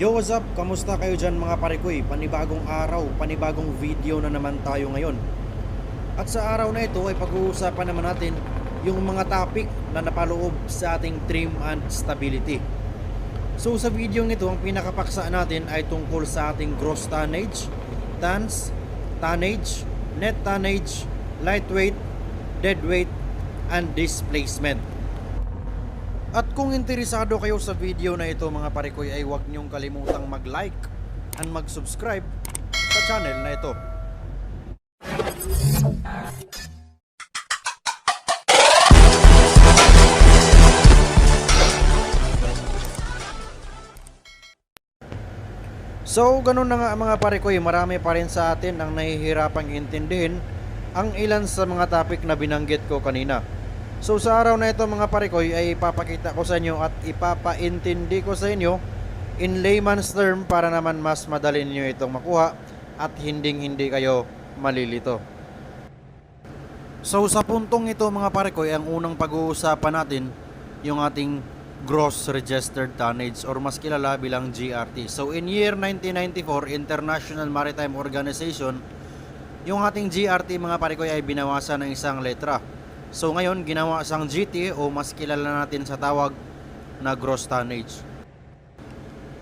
Yo, what's up? Kamusta kayo dyan mga parikoy? Panibagong araw, panibagong video na naman tayo ngayon. At sa araw na ito ay pag-uusapan naman natin yung mga topic na napaloob sa ating trim and stability. So sa video nito, ang pinakapaksa natin ay tungkol sa ating gross tonnage, tons, tonnage, net tonnage, lightweight, deadweight, and displacement. At kung interesado kayo sa video na ito mga parikoy ay huwag niyong kalimutang mag-like and mag-subscribe sa channel na ito. So, ganun na nga mga parikoy, marami pa rin sa atin ang nahihirapang intindihin ang ilan sa mga topic na binanggit ko kanina. So sa araw na ito mga parikoy ay ipapakita ko sa inyo at ipapaintindi ko sa inyo in layman's term para naman mas madali niyo itong makuha at hinding hindi kayo malilito. So sa puntong ito mga parikoy ang unang pag-uusapan natin yung ating gross registered tonnage or mas kilala bilang GRT. So in year 1994 International Maritime Organization yung ating GRT mga parikoy ay binawasan ng isang letra. So ngayon ginawa sang GT o mas kilala natin sa tawag na gross tonnage.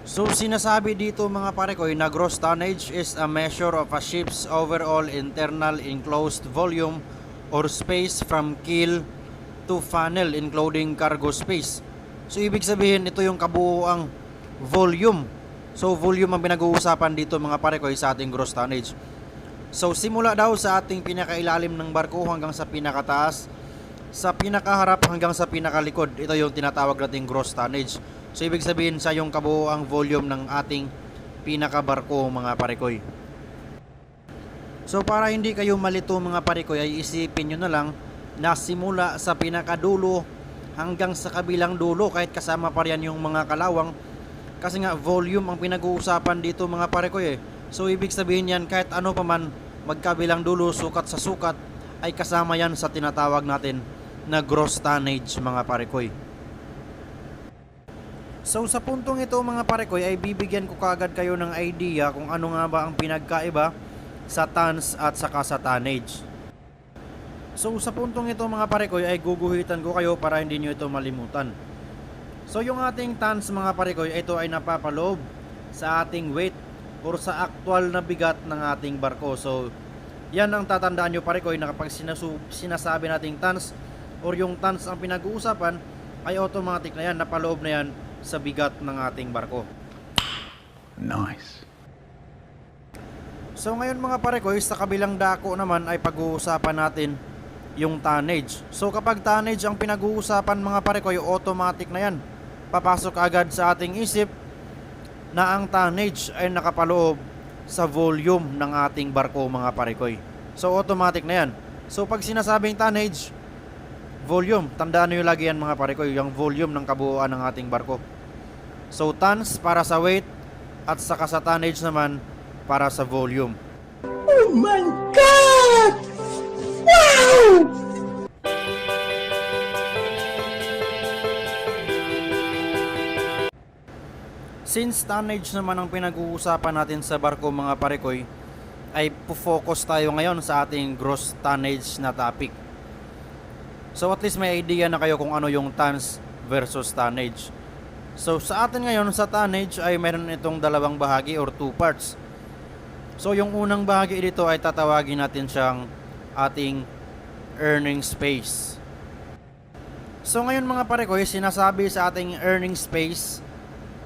So sinasabi dito mga parikoy na gross tonnage is a measure of a ship's overall internal enclosed volume or space from keel to funnel including cargo space. So ibig sabihin ito yung kabuuang volume. So volume ang pinag-uusapan dito mga parikoy sa ating gross tonnage. So simula daw sa ating pinakailalim ng barko hanggang sa pinakataas, sa pinakaharap hanggang sa pinakalikod, ito yung tinatawag nating gross tonnage. So ibig sabihin sa yung kabuoang volume ng ating pinakabarko mga parikoy. So para hindi kayo malito mga parikoy ay isipin nyo na lang na simula sa pinakadulo hanggang sa kabilang dulo kahit kasama pa riyan yung mga kalawang kasi nga volume ang pinag-uusapan dito mga parikoy eh. So ibig sabihin yan kahit ano pa man magkabilang dulo sukat sa sukat ay kasama yan sa tinatawag natin na gross tonnage mga parikoy. So sa puntong ito mga parikoy ay bibigyan ko kagad kayo ng idea kung ano nga ba ang pinagkaiba sa tons at saka sa tonnage. So sa puntong ito mga parikoy ay guguhitan ko kayo para hindi nyo ito malimutan. So yung ating tons mga parikoy ito ay napapaloob sa ating weight or sa actual na bigat ng ating barko. So yan ang tatandaan nyo parikoy na kapag sinasabi nating tons or yung tons ang pinag-uusapan ay automatic na yan, napaloob na yan sa bigat ng ating barko. Nice. So ngayon mga parekoy, sa kabilang dako naman ay pag-uusapan natin yung tonnage. So kapag tonnage ang pinag-uusapan mga parekoy, automatic na yan. Papasok agad sa ating isip na ang tonnage ay nakapaloob sa volume ng ating barko mga parekoy. So automatic na yan. So pag sinasabing tonnage, volume, tandaan nyo lagi yan mga parekoy, yung volume ng kabuuan ng ating barko. So tons para sa weight at saka sa tonnage naman para sa volume. Oh my god! Wow! Since tonnage naman ang pinag-uusapan natin sa barko mga parekoy, ay focus tayo ngayon sa ating gross tonnage na topic. So at least may idea na kayo kung ano yung tons versus tonnage. So sa atin ngayon sa tonnage ay meron itong dalawang bahagi or two parts. So yung unang bahagi dito ay tatawagin natin siyang ating earning space. So ngayon mga parekoy, sinasabi sa ating earning space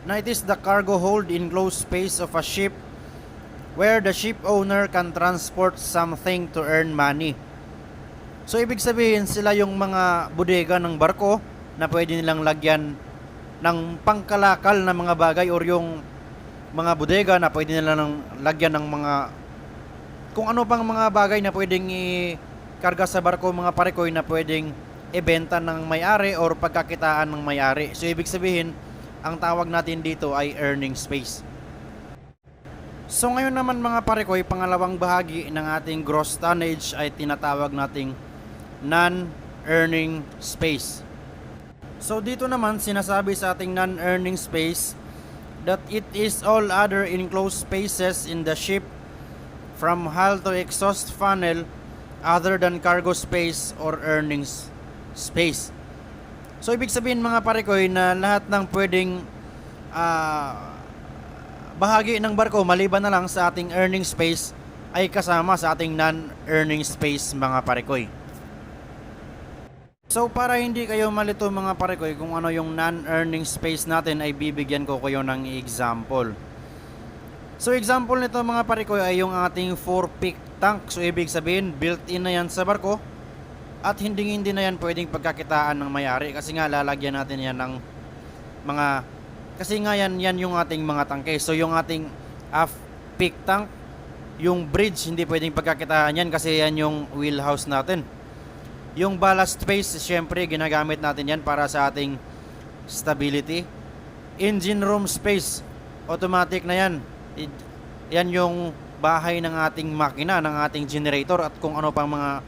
na it is the cargo hold enclosed space of a ship where the ship owner can transport something to earn money. So ibig sabihin sila yung mga bodega ng barko na pwede nilang lagyan ng pangkalakal na mga bagay or yung mga bodega na pwede nilang lagyan ng mga kung ano pang mga bagay na pwedeng i-karga sa barko mga parekoy na pwedeng ibenta ng may-ari or pagkakitaan ng may-ari. So ibig sabihin, ang tawag natin dito ay earning space. So ngayon naman mga parekoy, pangalawang bahagi ng ating gross tonnage ay tinatawag nating non-earning space. So dito naman sinasabi sa ating non-earning space that it is all other enclosed spaces in the ship from hull to exhaust funnel other than cargo space or earnings space. So ibig sabihin mga pare ko na lahat ng pwedeng ah, bahagi ng barko maliban na lang sa ating earning space ay kasama sa ating non-earning space mga parekoy. So para hindi kayo malito mga parekoy kung ano yung non-earning space natin ay bibigyan ko kayo ng example. So example nito mga parekoy ay yung ating 4-peak tank. So ibig sabihin built-in na yan sa barko at hindi hindi na yan pwedeng pagkakitaan ng may-ari kasi nga lalagyan natin yan ng mga kasi nga yan, yan yung ating mga tangke. So yung ating half peak tank, yung bridge hindi pwedeng pagkakitaan yan kasi yan yung wheelhouse natin. Yung ballast space, syempre ginagamit natin yan para sa ating stability. Engine room space, automatic na yan. Yan yung bahay ng ating makina, ng ating generator at kung ano pang mga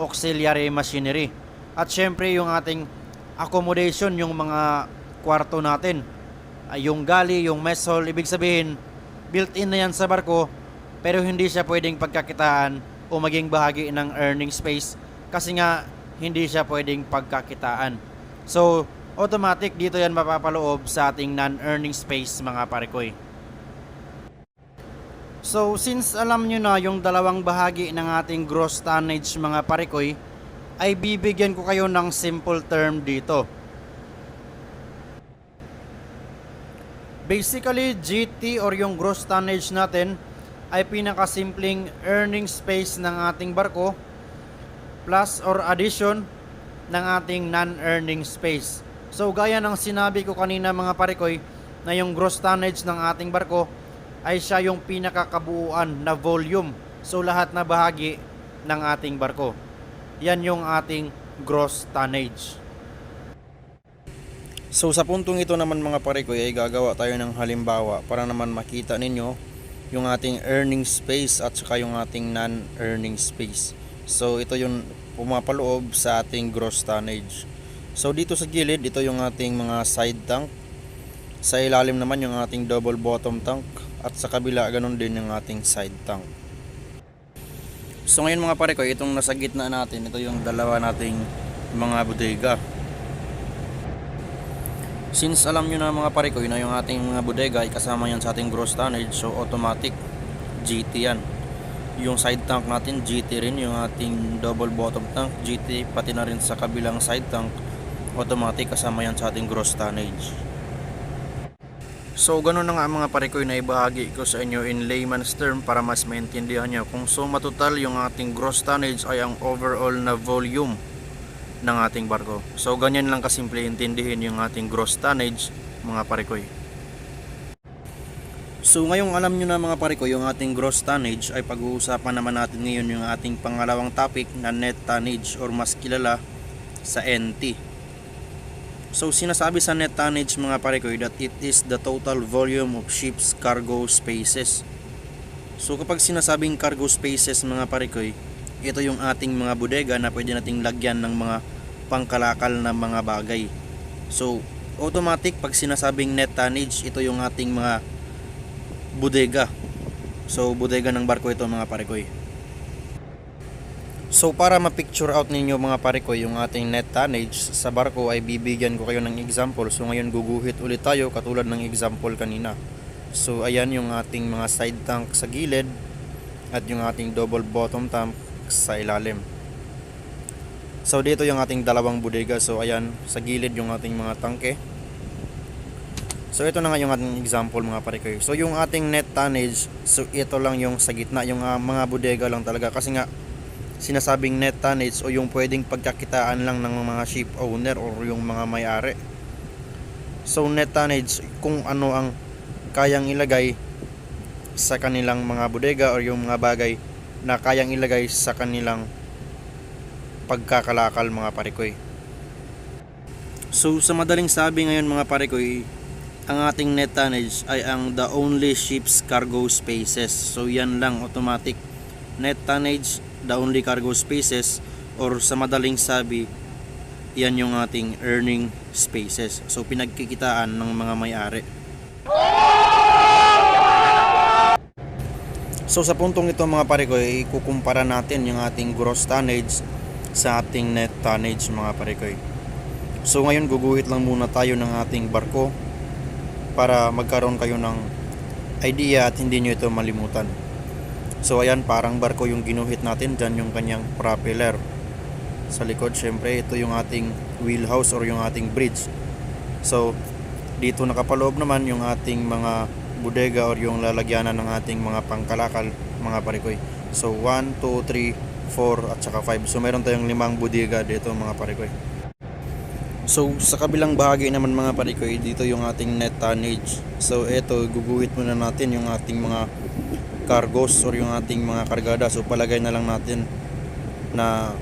auxiliary machinery. At syempre yung ating accommodation, yung mga kwarto natin. Yung gali, yung mess hall, ibig sabihin, built-in na yan sa barko, pero hindi siya pwedeng pagkakitaan o maging bahagi ng earning space kasi nga hindi siya pwedeng pagkakitaan. So, automatic dito yan mapapaloob sa ating non-earning space mga parekoy. So, since alam nyo na yung dalawang bahagi ng ating gross tonnage mga parekoy, ay bibigyan ko kayo ng simple term dito. Basically, GT or yung gross tonnage natin ay pinakasimpleng earning space ng ating barko plus or addition ng ating non-earning space. So gaya ng sinabi ko kanina mga parekoy na yung gross tonnage ng ating barko ay siya yung pinakakabuuan na volume. So lahat na bahagi ng ating barko. Yan yung ating gross tonnage. So sa puntong ito naman mga pare ko ay gagawa tayo ng halimbawa para naman makita ninyo yung ating earning space at saka yung ating non-earning space. So ito yung pumapaloob sa ating gross tonnage. So dito sa gilid, ito yung ating mga side tank. Sa ilalim naman yung ating double bottom tank at sa kabila ganun din yung ating side tank. So ngayon mga pare ko, itong nasa gitna natin, ito yung dalawa nating mga bodega. Since alam nyo na mga pare ko na yung ating mga bodega ay kasama yan sa ating gross tonnage so automatic GT yan. Yung side tank natin GT rin, yung ating double bottom tank GT pati na rin sa kabilang side tank automatic kasama yan sa ating gross tonnage. So ganun na nga mga pare ko na ibahagi ko sa inyo in layman's term para mas maintindihan nyo kung suma total yung ating gross tonnage ay ang overall na volume ng ating barko. So ganyan lang kasimple intindihin yung ating gross tonnage mga parikoy. So ngayong alam nyo na mga parikoy yung ating gross tonnage ay pag-uusapan naman natin ngayon yung ating pangalawang topic na net tonnage or mas kilala sa NT. So sinasabi sa net tonnage mga parikoy that it is the total volume of ship's cargo spaces. So kapag sinasabing cargo spaces mga parikoy, ito yung ating mga bodega na pwede nating lagyan ng mga pangkalakal na mga bagay. So, automatic pag sinasabing net tonnage, ito yung ating mga bodega. So, bodega ng barko ito mga parekoy. So, para ma-picture out ninyo mga parekoy yung ating net tonnage sa barko ay bibigyan ko kayo ng example. So, ngayon guguhit ulit tayo katulad ng example kanina. So, ayan yung ating mga side tank sa gilid at yung ating double bottom tank sa ilalim. So dito yung ating dalawang bodega. So ayan, sa gilid yung ating mga tangke. So ito na nga yung ating example mga pare ko. So yung ating net tonnage, so ito lang yung sa gitna, yung ah, mga bodega lang talaga kasi nga sinasabing net tonnage o yung pwedeng pagkakitaan lang ng mga ship owner or yung mga may-ari. So net tonnage kung ano ang kayang ilagay sa kanilang mga bodega or yung mga bagay na kayang ilagay sa kanilang pagkakalakal mga parikoy. So sa madaling sabi ngayon mga parikoy, ang ating net tonnage ay ang the only ship's cargo spaces. So yan lang automatic net tonnage, the only cargo spaces or sa madaling sabi yan yung ating earning spaces. So pinagkikitaan ng mga may-ari. So sa puntong ito mga pare ko, ikukumpara natin yung ating gross tonnage sa ating net tonnage mga pare ko. So ngayon guguhit lang muna tayo ng ating barko para magkaroon kayo ng idea at hindi nyo ito malimutan. So ayan parang barko yung ginuhit natin, dyan yung kanyang propeller. Sa likod syempre ito yung ating wheelhouse or yung ating bridge. So dito nakapaloob naman yung ating mga bodega or yung lalagyanan ng ating mga pangkalakal mga parikoy. So 1, 2, 3, 4 at saka 5. So meron tayong limang bodega dito mga parikoy. So sa kabilang bahagi naman mga parikoy, dito yung ating net tonnage. So eto guguhit muna natin yung ating mga cargos or yung ating mga kargada. So palagay na lang natin na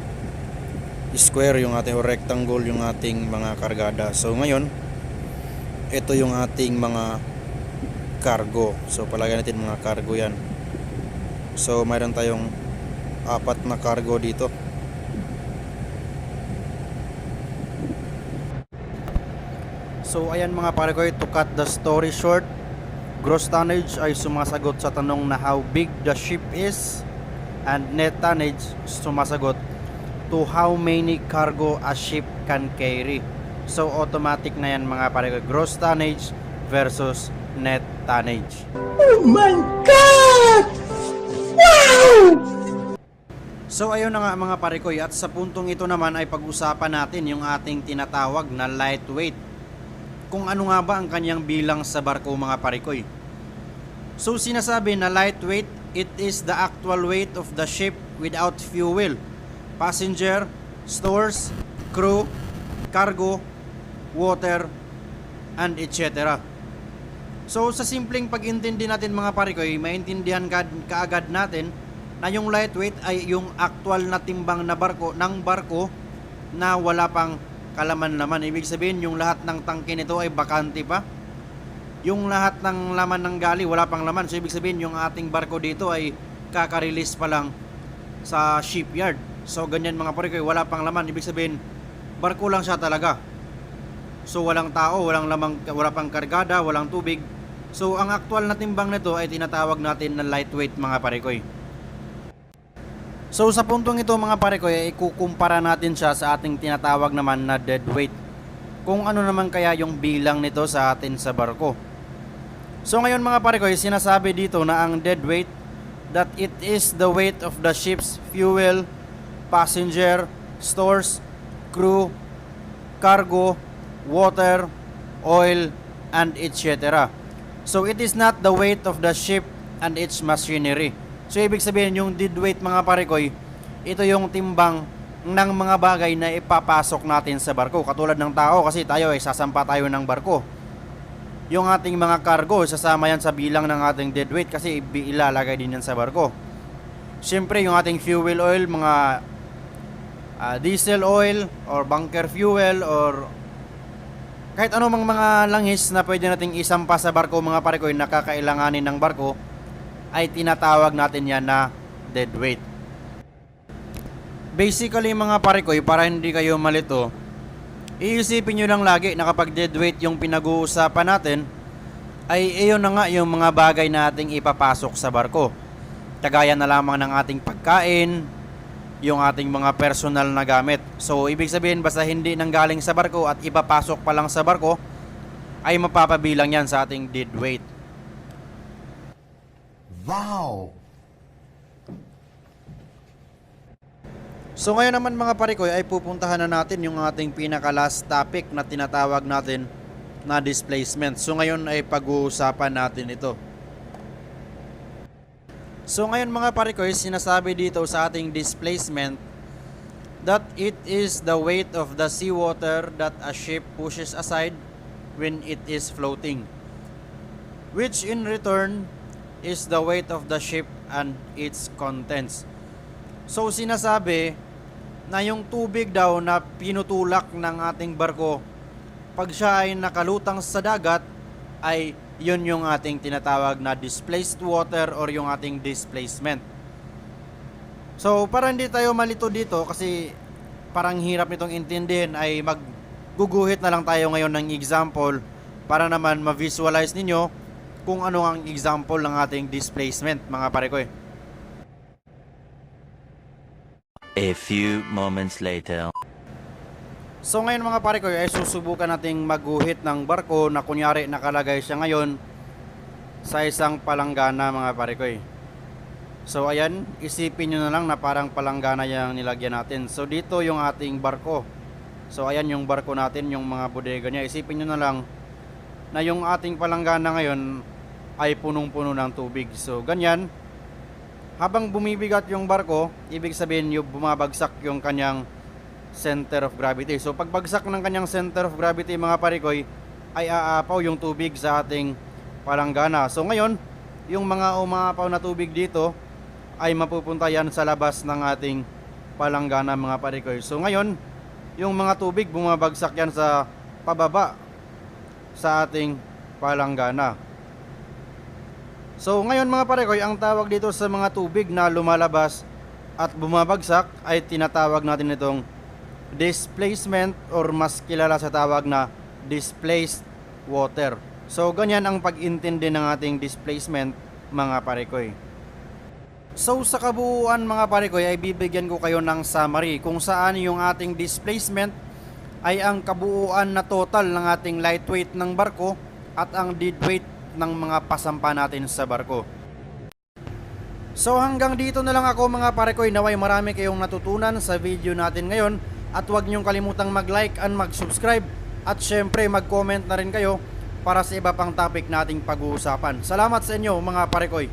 square yung ating rectangle yung ating mga kargada. So ngayon, ito yung ating mga cargo. So palagay natin mga cargo yan. So mayroon tayong apat na cargo dito. So ayan mga pare ko, to cut the story short, gross tonnage ay sumasagot sa tanong na how big the ship is and net tonnage sumasagot to how many cargo a ship can carry. So automatic na yan mga pare ko, gross tonnage versus net tonnage. Oh my god! Wow! So ayun na nga mga parikoy at sa puntong ito naman ay pag-usapan natin yung ating tinatawag na lightweight. Kung ano nga ba ang kanyang bilang sa barko mga parikoy. So sinasabi na lightweight, it is the actual weight of the ship without fuel, passenger, stores, crew, cargo, water, and etc. So sa simpleng pag-intindi natin mga parikoy, maintindihan ka kaagad natin na yung lightweight ay yung actual na timbang na barko ng barko na wala pang kalaman naman. Ibig sabihin yung lahat ng tangke nito ay bakante pa. Yung lahat ng laman ng gali wala pang laman. So ibig sabihin yung ating barko dito ay kaka-release pa lang sa shipyard. So ganyan mga parikoy, wala pang laman. Ibig sabihin barko lang siya talaga. So walang tao, walang lamang wala pang kargada, walang tubig. So ang actual na timbang nito ay tinatawag natin na lightweight mga parikoy. So sa puntong ito mga parikoy ay ikukumpara natin siya sa ating tinatawag naman na deadweight. Kung ano naman kaya yung bilang nito sa atin sa barko. So ngayon mga parikoy, sinasabi dito na ang deadweight that it is the weight of the ship's fuel, passenger, stores, crew, cargo, water, oil, and etc. So it is not the weight of the ship and its machinery. So ibig sabihin yung dead weight mga parikoy, ito yung timbang ng mga bagay na ipapasok natin sa barko. Katulad ng tao kasi tayo ay sasampa tayo ng barko. Yung ating mga cargo, sasama yan sa bilang ng ating dead weight kasi ilalagay din yan sa barko. Siyempre yung ating fuel oil, mga ah, diesel oil or bunker fuel or kahit anumang mga langis na pwede nating isampa sa barko mga parikoy na kakailanganin ng barko ay tinatawag natin yan na dead weight. Basically mga parikoy, para hindi kayo malito, iisipin nyo lang lagi na kapag dead weight yung pinag-uusapan natin, ay iyon na nga yung mga bagay na ating ipapasok sa barko. Kagaya na lamang ng ating pagkain, yung ating mga personal na gamit. So, ibig sabihin basta hindi nanggaling sa barko at ipapasok pa lang sa barko, ay mapapabilang yan sa ating dead weight. Wow! So ngayon naman mga parikoy ay pupuntahan na natin yung ating pinaka last topic na tinatawag natin na displacement. So ngayon ay pag-uusapan natin ito. So ngayon mga parikoy, sinasabi dito sa ating displacement that it is the weight of the seawater that a ship pushes aside when it is floating. Which in return is the weight of the ship and its contents. So sinasabi na yung tubig daw na pinutulak ng ating barko pag siya ay nakalutang sa dagat ay yun yung ating tinatawag na displaced water or yung ating displacement. So para hindi tayo malito dito kasi parang hirap nitong intindihin ay magguguhit na lang tayo ngayon ng example para naman ma-visualize ninyo kung ano ang example ng ating displacement mga pare ko eh. A few moments later. So ngayon mga pare ko ay susubukan nating maguhit ng barko na kunyari nakalagay siya ngayon sa isang palanggana mga pare ko. So ayan, isipin nyo na lang na parang palanggana yung nilagyan natin. So dito yung ating barko. So ayan yung barko natin, yung mga bodega niya. Isipin nyo na lang na yung ating palanggana ngayon ay punong-puno ng tubig. So ganyan, habang bumibigat yung barko, ibig sabihin yung bumabagsak yung kanyang center of gravity. So pagbagsak ng kanyang center of gravity mga parikoy ay aapaw yung tubig sa ating palanggana. So ngayon, yung mga umaapaw na tubig dito ay mapupunta yan sa labas ng ating palanggana mga parikoy. So ngayon, yung mga tubig bumabagsak yan sa pababa sa ating palanggana. So ngayon mga parikoy, ang tawag dito sa mga tubig na lumalabas at bumabagsak ay tinatawag natin itong displacement or mas kilala sa tawag na displaced water. So ganyan ang pag-intindi ng ating displacement mga parikoy. So sa kabuuan mga parikoy ay bibigyan ko kayo ng summary kung saan yung ating displacement ay ang kabuuan na total ng ating light weight ng barko at ang dead weight ng mga pasampa natin sa barko. So hanggang dito na lang ako mga parikoy naway marami kayong natutunan sa video natin ngayon at huwag niyong kalimutang mag-like and mag-subscribe at syempre mag-comment na rin kayo para sa iba pang topic nating pag-uusapan. Salamat sa inyo mga parikoy.